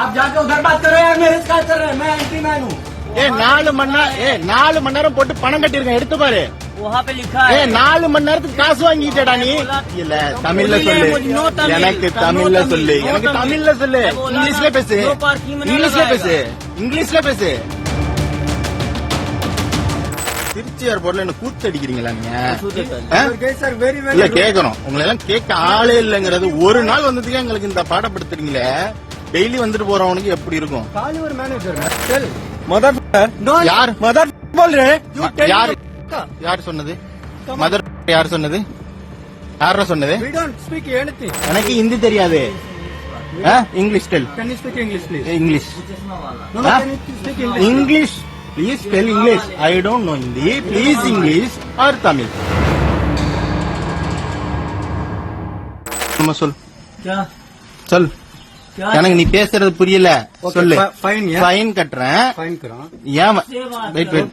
आप जाके उधर बात करो यार मेरे से क्या कर रहे हैं मैं एंटी मैन हूँ ஏ நாலு மணி நேரம் ஏ நாலு மணி நேரம் போட்டு பணம் கட்டியிருக்கேன் எடுத்து பாரு वहाँ पे लिखा ஏ है நாலு மணி நேரத்துக்கு காசு வாங்கிட்டேடா நீ இல்ல தமிழ்ல சொல்லு எனக்கு தமிழ்ல சொல்லு எனக்கு தமிழ்ல சொல்லு இங்கிலீஷ்ல பேசு இங்கிலீஷ்ல பேசு இங்கிலீஷ்ல பேசு திருச்சி ஏர்போர்ட்ல என்ன கூத்து அடிக்கிறீங்களா நீங்க ஆ? सर वेरी இல்ல கேக்குறோம் உங்களை எல்லாம் கேட்க ஆளே இல்லங்கிறது ஒரு நாள் வந்ததுக்கு எங்களுக்கு இந்த பாடப்படுத்துறீங்களே டெய்லி வந்துட்டு போறவனுக்கு எப்படி இருக்கும்? காலி மதர் மதர் யார்? யார்? சொன்னது? மதர் யார் சொன்னது? யார சொன்னது? எனக்கு ஹிந்தி தெரியாது. English tell English English English please tell English I don't know Hindi please English or Tamil நம்ம சொல் சொல் எனக்கு நீ பேசுறது புரியல. சொல்லு. ஃபைன் கட்டுறேன். ஏன் வெயிட் வெயிட்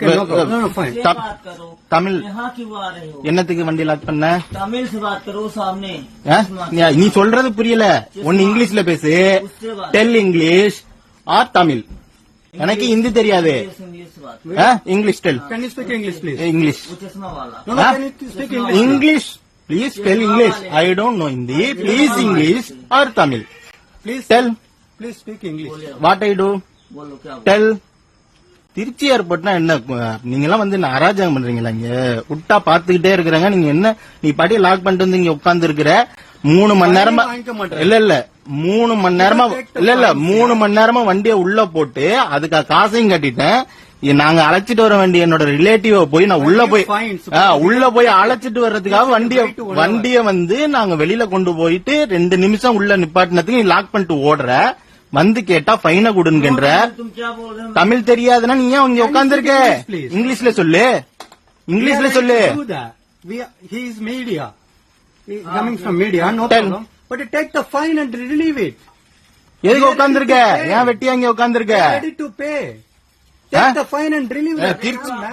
தமிழ் என்னத்துக்கு வண்டி லாக் பண்ண? தமிழ் நீ சொல்றது புரியல. ஒன்னு இங்கிலீஷ்ல பேசு. Tell English or Tamil. எனக்கு ஹிந்தி தெரியாது. English tell English English. Please tell English I don't know Hindi please English or Tamil. Please tell. Please speak English. What I do? Tell. Trichy ஏர்போர்ட்னா என்ன? நீங்க எல்லாம் வந்து என்ன அராஜகம் பண்றீங்களா இங்க? விட்டா பாத்துக்கிட்டே இருக்கிறாங்க. நீங்க என்ன? நீ பாட்டி லாக் பண்ணிட்டு வந்து இங்க உட்கார்ந்து இருக்கிற மூணு மணி நேரமா இல்ல இல்ல. மூணு மணி நேரமா இல்ல இல்ல. மூணு மணி நேரமா வண்டியை உள்ள போட்டு அதுக்காக காசையும் கட்டிட்டேன். நாங்க அழைச்சிட்டு வர வேண்டிய என்னோட ரிலேட்டிவ போய் நான் உள்ள போய் உள்ள போய் அழைச்சிட்டு வர்றதுக்காக வண்டிய வண்டிய வந்து நாங்க வெளியில கொண்டு போயிட்டு ரெண்டு நிமிஷம் உள்ள நிப்பாட்டினதுக்கு லாக் பண்ணிட்டு ஓடுற. வந்து கேட்டா ஃபைன கொடுங்கன்ற. தமிழ் தெரியாதுன்னா நீ ஏன் இங்க உட்காந்துருக்க இங்கிலீஷ்ல சொல்லு. இங்கிலீஷ்ல சொல்லு. Media coming from media no ஏன் வெட்டியா இங்க உட்காந்துருக்க ரெடி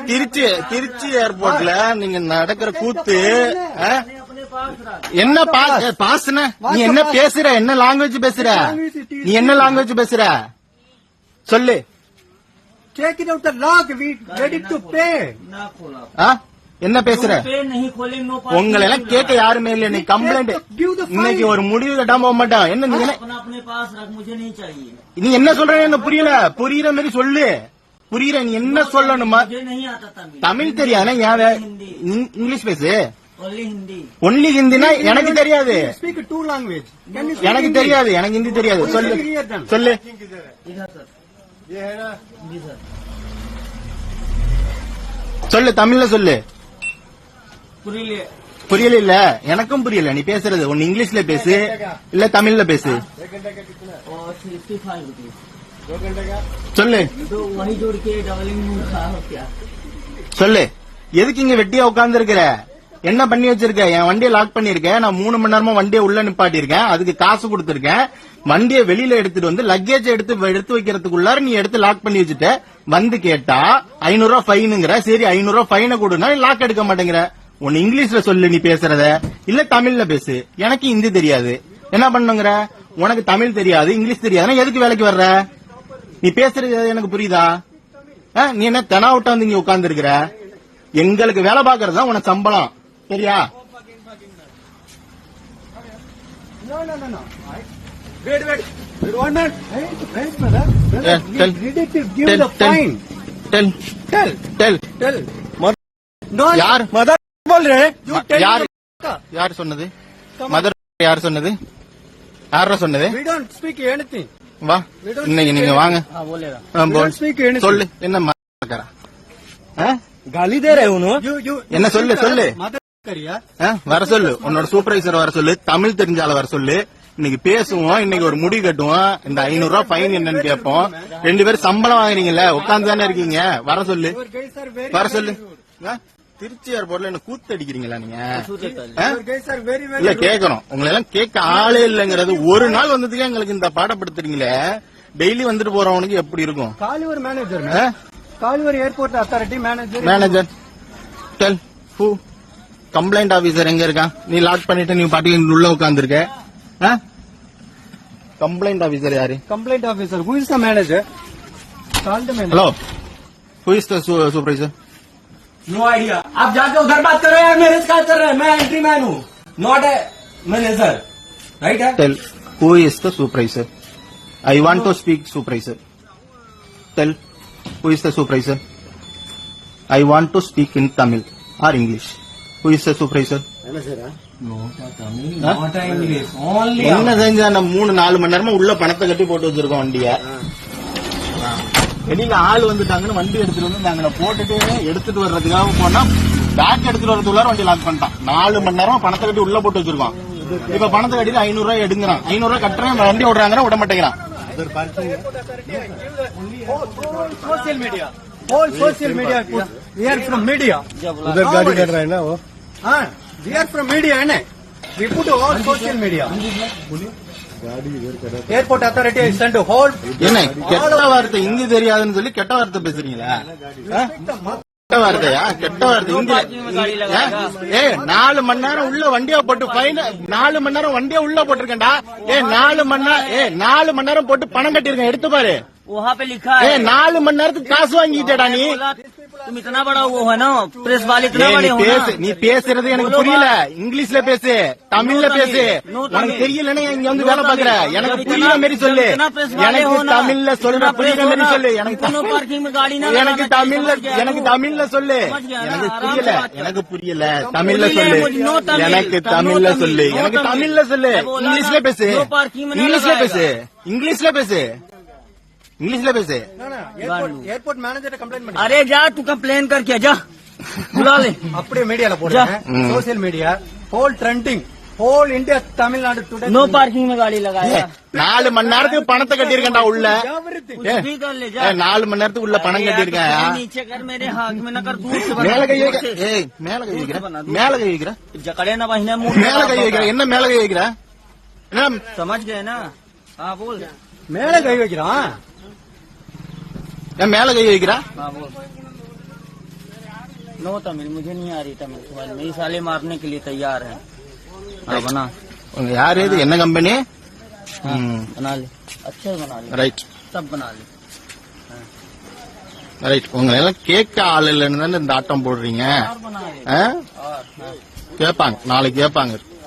திருச்சி திருச்சி ஏர்போர்ட்ல நீங்க நடக்கிற கூத்து eh? என்ன பாசன நீ என்ன பேசுற? என்ன லாங்குவேஜ் பேசுற? நீ என்ன லாங்குவேஜ் பேசுற? சொல்லு. Check என்ன பேசுற? உங்களை எல்லாம் கேட்க யாருமே இல்ல நீ கம்ப்ளைண்ட் இன்னைக்கு ஒரு முடிவு கட்டாம போக மாட்டான். என்ன நீ என்ன சொல்ற புரியல. புரியுற மாதிரி சொல்லு. புரியுற நீ என்ன சொல்லணுமா? தமிழ் தெரியாது இங்கிலீஷ் பேசு? ஒன்லி ஹிந்தினா எனக்கு தெரியாது. எனக்கு தெரியாது எனக்கு ஹிந்தி தெரியாது. சொல்லு. சொல்லு. சொல்லு தமிழ்ல சொல்லு. புரியல புரியல இல்ல எனக்கும் புரியல. நீ பேசுறது. ஒன்னு இங்கிலீஷ்ல பேசு. இல்ல தமிழ்ல பேசு. और सिक्सटी फाइव रुपीज சொல்லு तो वही जोड़ के डबलिंग का हो क्या சொல்லு எதுக்கு இங்க வெட்டியா உட்கார்ந்து இருக்கிற என்ன பண்ணி வச்சிருக்க என் வண்டியை லாக் பண்ணிருக்கேன் நான் மூணு மணி நேரமா வண்டியை உள்ள நிப்பாட்டி இருக்கேன் அதுக்கு காசு கொடுத்திருக்கேன் வண்டியை வெளியில எடுத்துட்டு வந்து லக்கேஜ் எடுத்து எடுத்து வைக்கிறதுக்குள்ளார நீ எடுத்து லாக் பண்ணி வச்சுட்ட வந்து கேட்டா ஐநூறு ரூபாய் ஃபைனுங்கிற சரி ஐநூறு ரூபாய் ஃபைனை கொடுனா லாக் எடுக்க மாட்டேங்கிற ஒன்னு இங்கிலீஷ்ல சொல்லு நீ பேசுறத இல்ல தமிழ்ல பேசு எனக்கு ஹிந்தி தெரியாது என்ன பண்ணுங்கிற உனக்கு தமிழ் தெரியாது இங்கிலீஷ் தெரியாதுன்னா எதுக்கு வேலைக்கு வர்ற நீ பேசுறது எனக்கு புரியுதா? நீ என்ன தெனா விட்டா வந்து இங்க உட்கார்ந்து இருக்கிற எங்களுக்கு வேலை பாக்குறது தான் உனக்கு சம்பளம். சரியா? யார் யார் யார் சொன்னது மதர் யார் சொன்னது யார சொன்னது வி டோன்ட் ஸ்பீக் எனிதிங் வா. இன்னைக்கு நீங்க வாங்க. சொல்லு என்ன காலி என்ன சொல்லு சொல்லு. வர சொல்லு. உன்னோட சூப்பர்வைசர் வர சொல்லு. தமிழ் தெரிஞ்சால வர சொல்லு. இன்னைக்கு பேசுவோம். இன்னைக்கு ஒரு முடி கட்டுவோம். இந்த ஐநூறு ரூபாய் ஃபைன் என்னன்னு கேட்போம். ரெண்டு பேரும் சம்பளம் வாங்குறீங்கல்ல உட்காந்து தானே இருக்கீங்க. வர சொல்லு. வர சொல்லு. திருச்சி ஏர்போர்ட்ல என்ன கூத்து அடிக்கிறீங்களா நீங்க? இல்ல. கேக்குறோம் உங்களை எல்லாம் கேட்க ஆளே இல்லங்கிறது ஒரு நாள் வந்ததுக்கு எங்களுக்கு இந்த பாடப்படுத்துறீங்களே டெய்லி வந்துட்டு போறவனுக்கு எப்படி இருக்கும்? manager, man. Kalivar Airport Authority manager. Manager tell who complaint officer எங்க இருக்கான்? நீ லாக் பண்ணிட்டு நீ பாட்டுக்கு உள்ள உட்காந்துருக்க கம்ப்ளைண்ட் ஆபீசர் யாரு? Is the manager? Call the manager. Hello who is the supervisor no idea आप जाके उधर बात कर रहे हैं मैनेज का कर रहे हैं मैं एंट्री मैन हूँ नॉट ए मैनेजर राइट है Tell who is the supervisor. I want to speak supervisor. Tell who is the supervisor. I want to speak in Tamil or English. Who is the supervisor? Not a English only என்ன செஞ்சா நம்ம மூணு நாலு மணி நேரமா உள்ள பணத்தை கட்டி போட்டு வச்சிருக்கோம் வண்டிய வெளியில ஆள் வந்துட்டாங்கன்னு வண்டி எடுத்துட்டு வந்து நாங்க போட்டுட்டு எடுத்துட்டு வர்றதுக்காக போனா பேக் எடுத்துட்டு வரதுக்குள்ளார வண்டி லாக் பண்ணிட்டான் நாலு மணி நேரம் பணத்தை கட்டி உள்ள போட்டு வச்சிருக்கோம் இப்ப பணத்தை கட்டிட்டு ஐநூறு ரூபாய் எடுங்கிறான் ஐநூறு ரூபாய் கட்டுறேன் வண்டி விடுறாங்கன்னா விட மாட்டேங்கிறான் Social media. All social media. put- We are from media. उधर गाड़ी कर रहा है ना वो हाँ, we are from media, है ना? We put all social media. Airport authority has sent a whole. என்ன கெட்ட வார்த்தை இந்தி தெரியாதுன்னு சொல்லி கெட்ட வார்த்தை பேசுறீங்களா? கெட்ட வார்த்தையா கெட்ட வார்த்தை இந்தி ஏ நாலு மணி நேரம் உள்ள வண்டியா போட்டு ஃபைன் நாலு மணி நேரம் வண்டியா உள்ள போட்டிருக்கேன்டா ஏ நாலு மணி நேரம் ஏ நாலு மணி நேரம் போட்டு பணம் கட்டியிருக்கேன் எடுத்து பாரு वहाँ पे लिखा ஏ है நாலு மணி நேரத்துக்கு காசு வாங்கிட்டேடா நீ बोला, तुम इतना बड़ा वो है ना प्रेस वाले इतना ஏய், बड़े நீ हो பேசு ना நீ பேசுறது எனக்கு बोलो புரியல बात। இங்கிலீஷ்ல பேசு தமிழ்ல No பேசு Tamil. No உனக்கு Tamil. தெரியலன்னா இங்க வந்து No வேலை பாக்குற Tamil. எனக்கு जब புரியுற इतना- மாதிரி சொல்லு जब इतना प्रेस वाले எனக்கு हो ना, தமிழ்ல சொல்ற इतना புரியுற प्रेस हो மாதிரி ना, சொல்லு எனக்கு इतनों पार्किंग में गाड़ी ना எனக்கு लगाना चाहिए, தமிழ்ல समझ गया எனக்கு तू? தமிழ்ல சொல்லு समझ गया ना, எனக்கு आराम புரியல से बात कर। எனக்கு புரியல தமிழ்ல புரியல, சொல்லு मुझे no Tamil. எனக்கு No தமிழ்ல Tamil. சொல்லு No எனக்கு Tamil. தமிழ்ல சொல்லு मैं बोला இங்கிலீஷ்ல ना, பேசு no parking में नहीं இங்கிலீஷ்ல लगाएगा। பேசு இங்கிலீஷ்ல பேசு இங்கிலீஷ்ல பேசு No, no, airport, airport manager complaint பண்ணி. अरे जा तू कंप्लेन करके जा बुला ले அப்படியே மீடியால போடுறேன் ம். Social media whole trending whole India Tamil Nadu today no parking में गाड़ी ஏ, लगाया நாலு மணி நேரத்துக்கு பணத்தை கட்டியிருக்கேன்டா உள்ள कुछ ஏ, भी कर ले ஏ, जा நாலு மணி நேரத்துக்கு உள்ள பணம் अरे यार, கட்டியிருக்கேன் तू नीचे कर मेरे हाथ में न कर दूर से बना, மேல கை दूर வைக்கிற से। ஏய் மேல கை வைக்கிற மேல கை வைக்கிற जकड़े ना बहिने मुंह மேல கை வைக்கிற என்ன மேல கை வைக்கிற என்ன समझ गए ना हाँ बोल மேல கை வைக்கிறான் ஏன் மேல கை வைக்கிற हाँ बोल नो तमिल मुझे नहीं आ रही तमिल समझ में ये साले मारने के लिए तैयार है हाँ बना உங்க யாரு இது என்ன கம்பெனி हाँ, बना ले अच्छे से बना ले ரைட் सब बना ले ரைட் உங்களை எல்லாம் கேட்க ஆள் இல்லைன்னு தானே இந்த ஆட்டம் போடுறீங்க और बना ले ஆ? और हाँ கேட்பாங்க நாளைக்கு கேட்பாங்க